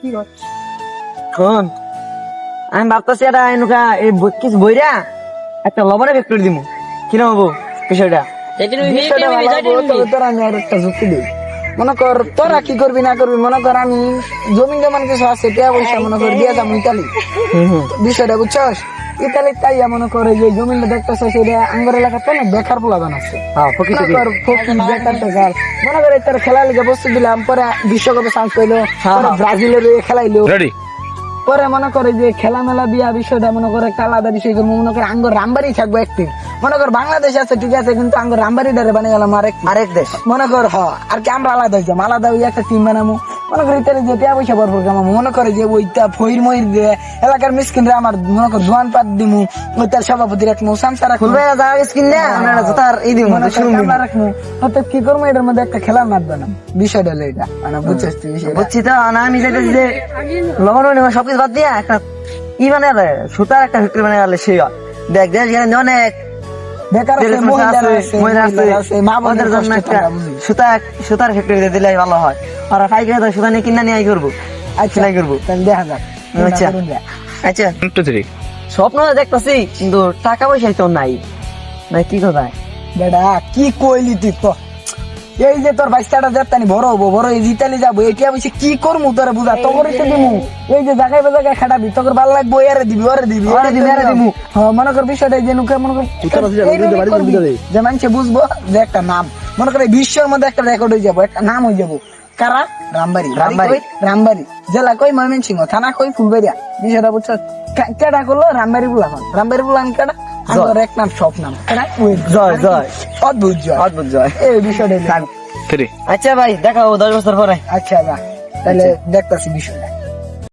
কি করছ? শোন আমি ভাবতেছি এটা এনুকা এই কিছু বইরা একটা লবণে ফ্যাক্টরি দিমু। কি না হব বিষয়টা? বিষয়টা ভালো আমি আর একটা যুক্তি দিই। মনে কর তোরা কি করবি না করবি? মনে কর আমি জমি জমান কিছু আছে টিয়া পয়সা মনে কর দিয়ে যাব ইতালি। বিষয়টা বুঝছস? ইতালি তাই মনে করে যে জমিটা দেখতেছে সেটা আঙ্গর এলাকা তো না বেকার পোলা বানাচ্ছে হ্যাঁ ফকির মনে কর ফকির বেকার মনে করে তার খেলা লিগে বস্তু দিলাম পরে বিশ্বকাপে চান্স পাইলো ব্রাজিলের হয়ে খেলাইলো। রেডি পরে মনে করে যে খেলা মেলা দিয়া বিষয়টা মনে করে একটা আলাদা বিষয় করব মনে করে আঙ্গর রামবাড়ি থাকব একদিন। মনে কর বাংলাদেশ আছে, ঠিক আছে, কিন্তু আঙ্গর রামবাড়ি ডারে বানিয়ে গেলাম আরেক আরেক দেশ। মনে কর হ, আর কি আমরা আলাদা হয়ে যাব, আলাদা হয়ে একটা টিম বানাবো। মনে করি ইতালি যে টিয়া পয়সা ভরপুর কামাবো মনে করে যে ওইটা ফইর ময়ূর দিয়ে এলাকার মিসকিন রে আমার মনে কর দোয়ান পাত দিমু ওই তার সভাপতি রাখব সামসা রাখব খুলবে যা স্কিন না আমরা একটা জুতার এই দিমু মনে রাখব হয়তো কি করব? এটার মধ্যে একটা খেলার মাঠ বানাম বিষয়টা হলো এটা। মানে বুঝছিস তুই বুঝছি তো না আমি চাইতেছি যে লবণ নিমা সবকিছু বাদ দিয়া একটা ই দেয় সুতার একটা ফ্যাক্টরি বানিয়ে গেলে সেই হয়। দেখ দেশ গেলে অনেক সুতার ফ্যাক্টরি দিলে ভালো হয়। আর পাইকারি কিনা নিয়ে করব। আচ্ছা। সেলাই করব। তাহলে দেখা যাক। আচ্ছা। আচ্ছা। টু থ্রি স্বপ্ন দেখতেছি কিন্তু টাকা পয়সা তো নাই। না কি কথা? বেটা কি কইলি তুই তো এই যে তোর বাইশটাটা যাত্রানি বড় হব বড় এই ইতালি যাব এটা কি করমু তোরা বুঝা? তো করে তো দিমু। এই যে জায়গায় বে জায়গায় খাটাবি তোর ভালো লাগবো এরে দিবি ওরে দিবি ওরে দিবি, দিবি এরে। দিবি। হ্যাঁ মনে কর বিষয়টা যে নুকে মনে কর যে মানুষে বুঝব যে একটা নাম। মনে করে বিশ্বের মধ্যে একটা রেকর্ড হয়ে যাব একটা নাম হয়ে যাব। কারা? রামবাড়ি। বাড়ি রামবাড়ি। রামবাড়ি। জেলা কই? ময়মনসিংহ। থানা কই? ফুলবাড়িয়া। বিষয়টা বুঝছ? কেডা করল? রামবাড়ি বুলাখন রামবাড়ি বুলান কেডা? আমার এক নাম সব নাম জয় জয়। অদ্ভুত জয়। অদ্ভুত জয়। এই বিষয়টা আচ্ছা ভাই দেখাও দশ বছর পরে। আচ্ছা যা। তাহলে দেখতাছি বিষয়টা।